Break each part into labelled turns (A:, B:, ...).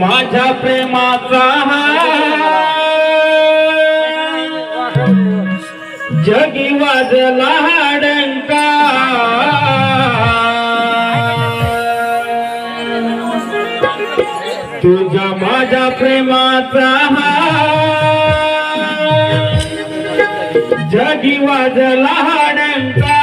A: माझ्या प्रेमाचा हा जगी वाजला डंका तुझ्या माझ्या प्रेमाचा हा जगी वाजला डंका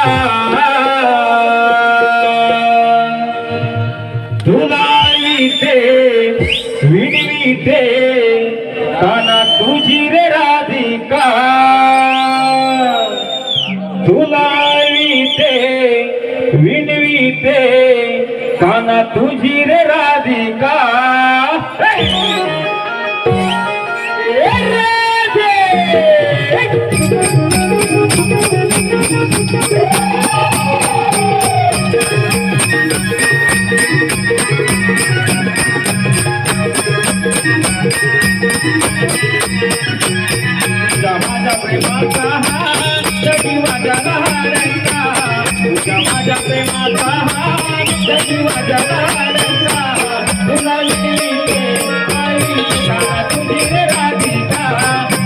A: काना तुझी रे राधिका. तुला इथे विणविते काना तुझी रे राधिका. Thank you. प्रेमाचा हात जगी माझ्या लहानचा तुझ्या माझ्या प्रेमाचा हात जगी माझ्या लहानचा तुला इथे आई काना तुझी रे राधिका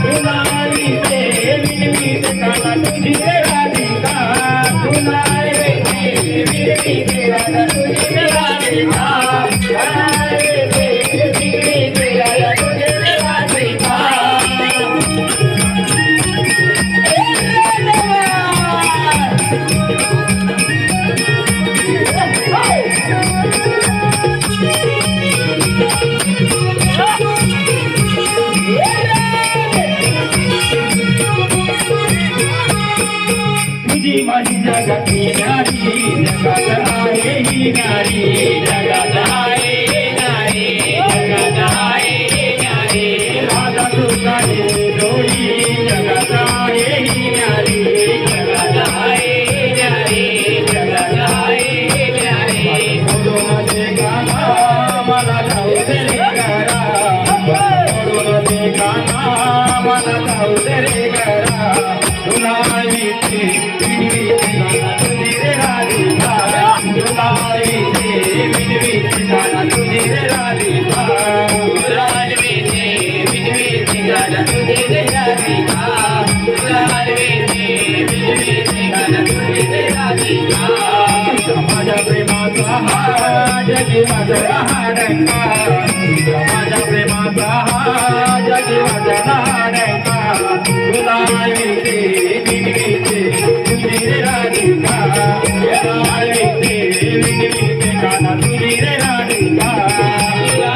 A: तुला इथे विनवीत काना तुझी रे राधिका तुला इथे विनवीत काना तुझी रे तुझी माझी जगाची नारी जगात आहे ही नारी जगात आहे नारी जगात आहे नारी राधा तुझाने डोळी जगात आहे ही नारी जगात आहे ही नारी जगात आहे ही नारी म्हणून गाना मला जाऊ दे रे गारा म्हणून ते गाना मला जाऊ दे रे गारा जगी माझा हाडंका माझ्या प्रेमाचा हा जगी माझा हाडंका तुला तुझी रे राधिका तुला गाना तुझी रे राधिका तुला